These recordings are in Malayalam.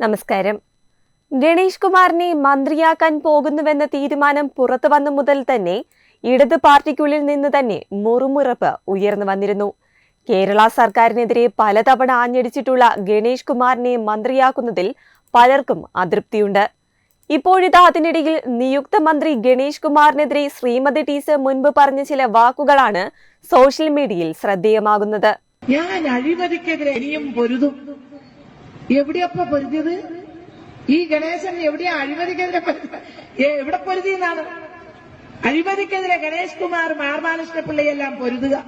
നമസ്കാരം. ഗണേഷ് കുമാറിനെ മന്ത്രിയാക്കാൻ പോകുന്നുവെന്ന തീരുമാനം പുറത്തു വന്നു മുതൽ തന്നെ ഇടത് പാർട്ടിക്കുള്ളിൽ നിന്ന് തന്നെ മുറുമുറപ്പ് ഉയർന്നു വന്നിരുന്നു. കേരള സർക്കാരിനെതിരെ പലതവണ ആഞ്ഞടിച്ചിട്ടുള്ള ഗണേഷ് കുമാറിനെ മന്ത്രിയാക്കുന്നതിൽ പലർക്കും അതൃപ്തിയുണ്ട്. ഇപ്പോഴിതാ അതിനിടയിൽ നിയുക്ത മന്ത്രി ഗണേഷ് കുമാറിനെതിരെ ശ്രീമതി ടീച്ചർ മുൻപ് പറഞ്ഞ ചില വാക്കുകളാണ് സോഷ്യൽ മീഡിയയിൽ ശ്രദ്ധേയമാകുന്നത്. ഞാൻ അഴിമതിക്കെതിരെ ഇനിയും പൊരുതും. എവിടെയപ്പ പൊരുതിയത്? ഈ ഗണേശൻ എവിടെയാ അഴിമതിക്കെതിരെ എവിടെ പൊരുതിയെന്നാണ് അഴിമതിക്കെതിരെ ഗണേഷ് കുമാർ മാർമാനുഷ്ണ പിള്ളയെല്ലാം പൊരുതുക.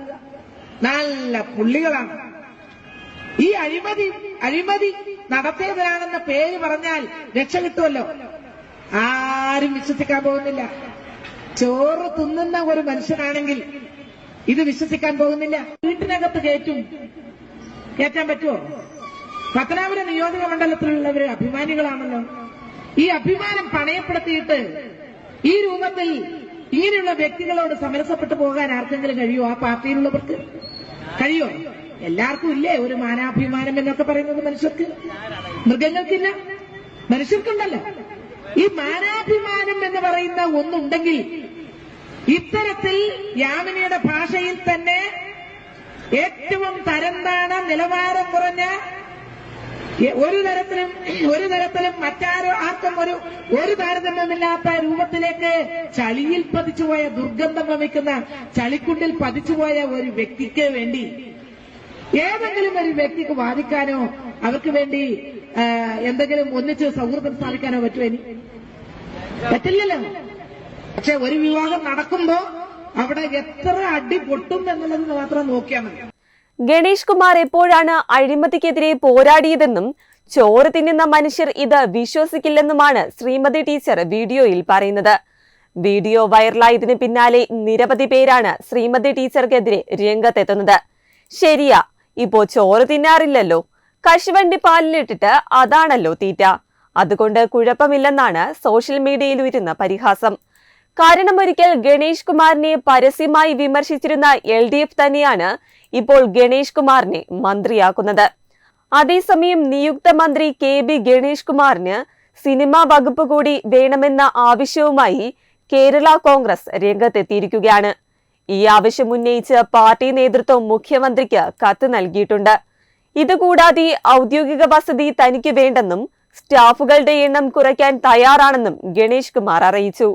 നല്ല പുള്ളികളാണ്. ഈ അഴിമതി അഴിമതി നടത്തിയവരാണെന്ന പേര് പറഞ്ഞാൽ രക്ഷ കിട്ടുമല്ലോ ആരും വിശ്വസിക്കാൻ പോകുന്നില്ല. ചോറ് തിന്നുന്ന ഒരു മനുഷ്യനാണെങ്കിൽ ഇത് വിശ്വസിക്കാൻ പോകുന്നില്ല. വീട്ടിനകത്ത് കയറ്റും. കയറ്റാൻ പറ്റുമോ പത്തനാപുരം നിയോജക മണ്ഡലത്തിലുള്ളവര് അഭിമാനികളാണല്ലോ. ഈ അഭിമാനം പണയപ്പെടുത്തിയിട്ട് ഈ രൂപത്തിൽ ഇങ്ങനെയുള്ള വ്യക്തികളോട് സമരസപ്പെട്ടു പോകാൻ ആർക്കെങ്കിലും കഴിയോ ആ പാർട്ടിയിലുള്ളവർക്ക്? കഴിയോ? എല്ലാവർക്കും ഇല്ലേ ഒരു മാനാഭിമാനം എന്നൊക്കെ പറയുന്നത് മനുഷ്യർക്ക്? മൃഗങ്ങൾക്കില്ല. മനുഷ്യർക്കുണ്ടല്ലോ. ഈ മാനാഭിമാനം എന്ന് പറയുന്ന ഒന്നുണ്ടെങ്കിൽ ഇത്തരത്തിൽ യാമിനിയുടെ ഭാഷയിൽ തന്നെ ഏറ്റവും തരംതാണ നിലവാരം കുറഞ്ഞ ഒരു തരത്തിലും ഒരു തരത്തിലും മറ്റാരോ ആർക്കും ഒരു ഒരു താരതമ്യമില്ലാത്ത രൂപത്തിലേക്ക് ചളിയിൽ പതിച്ചുപോയ ദുർഗന്ധം വമിക്കുന്ന ചളിക്കുണ്ടിൽ പതിച്ചുപോയ ഒരു വ്യക്തിക്ക് വേണ്ടി ഏതെങ്കിലും ഒരു വ്യക്തിക്ക് വാദിക്കാനോ അവർക്ക് വേണ്ടി എന്തെങ്കിലും ഒന്നിച്ച് സൗഹൃദം സ്ഥാപിക്കാനോ പറ്റുമോ പറ്റില്ലല്ലോ. പക്ഷെ ഒരു വിവാഹം നടക്കുമ്പോ അവിടെ എത്ര അടി പൊട്ടും എന്നുള്ളത് മാത്രം നോക്കിയാൽ മതി. ഗണേഷ് കുമാർ എപ്പോഴാണ് അഴിമതിക്കെതിരെ പോരാടിയതെന്നും ചോറ് തിന്നുന്ന മനുഷ്യർ ഇത് വിശ്വസിക്കില്ലെന്നുമാണ് ശ്രീമതി ടീച്ചർ വീഡിയോയിൽ പറയുന്നത്. വീഡിയോ വൈറലായതിനു പിന്നാലെ നിരവധി പേരാണ് ശ്രീമതി ടീച്ചർക്കെതിരെ രംഗത്തെത്തുന്നത്. ശരിയാ ഇപ്പോ ചോറ് തിന്നാറില്ലല്ലോ. കശുവണ്ടി പാലിലിട്ടിട്ട് അതാണല്ലോ തീറ്റ. അതുകൊണ്ട് കുഴപ്പമില്ലെന്നാണ് സോഷ്യൽ മീഡിയയിൽ ഉയരുന്ന പരിഹാസം. കാരണം ഒരിക്കൽ ഗണേഷ് കുമാറിനെ പരസ്യമായി വിമർശിച്ചിരുന്ന എൽ ഡി എഫ് തന്നെയാണ് ഇപ്പോൾ ഗണേഷ് കുമാറിനെ മന്ത്രിയാക്കുന്നത്. അതേസമയം നിയുക്ത മന്ത്രി കെ ബി ഗണേഷ് കുമാറിന് സിനിമാ വകുപ്പ് കൂടി വേണമെന്ന ആവശ്യവുമായി കേരള കോൺഗ്രസ് രംഗത്തെത്തിയിരിക്കുകയാണ്. ഈ ആവശ്യം ഉന്നയിച്ച് പാർട്ടി നേതൃത്വം മുഖ്യമന്ത്രിക്ക് കത്ത് നൽകിയിട്ടുണ്ട്. ഇതുകൂടാതെ ഔദ്യോഗിക വസതി തനിക്ക് വേണ്ടെന്നും സ്റ്റാഫുകളുടെ എണ്ണം കുറയ്ക്കാൻ തയ്യാറാണെന്നും ഗണേഷ് കുമാർ അറിയിച്ചു.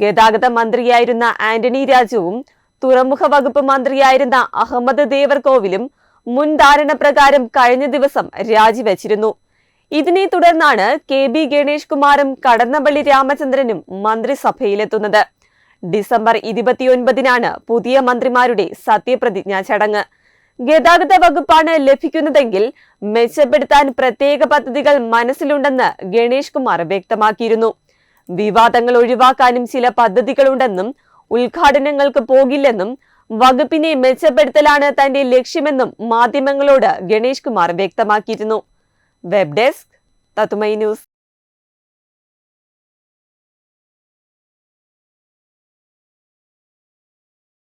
ഗതാഗത മന്ത്രിയായിരുന്ന ആന്റണി രാജുവും തുറമുഖ വകുപ്പ് മന്ത്രിയായിരുന്ന അഹമ്മദ് ദേവർകോവിലും മുൻ ധാരണ പ്രകാരം കഴിഞ്ഞ ദിവസം രാജിവെച്ചിരുന്നു. ഇതിനെ തുടർന്നാണ് കെ ബി ഗണേഷ് കുമാറും കടന്നപ്പള്ളി രാമചന്ദ്രനും മന്ത്രിസഭയിലെത്തുന്നത്. ഡിസംബർ ഇരുപത്തിയൊൻപതിനാണ് പുതിയ മന്ത്രിമാരുടെ സത്യപ്രതിജ്ഞാ ചടങ്ങ്. ഗതാഗത വകുപ്പാണ് ലഭിക്കുന്നതെങ്കിൽ മെച്ചപ്പെടുത്താൻ പ്രത്യേക പദ്ധതികൾ മനസ്സിലുണ്ടെന്ന് ഗണേഷ് കുമാർ വ്യക്തമാക്കിയിരുന്നു. വിവാദങ്ങൾ ഒഴിവാക്കാനും ചില പദ്ധതികളുണ്ടെന്നും ഉദ്ഘാടനങ്ങൾക്ക് പോകില്ലെന്നും വകുപ്പിനെ മെച്ചപ്പെടുത്തലാണ് തന്റെ ലക്ഷ്യമെന്നും മാധ്യമങ്ങളോട് ഗണേഷ് കുമാർ വ്യക്തമാക്കിയിരുന്നു. വെബ് ഡെസ്ക് തത്തുമൈ ന്യൂസ്.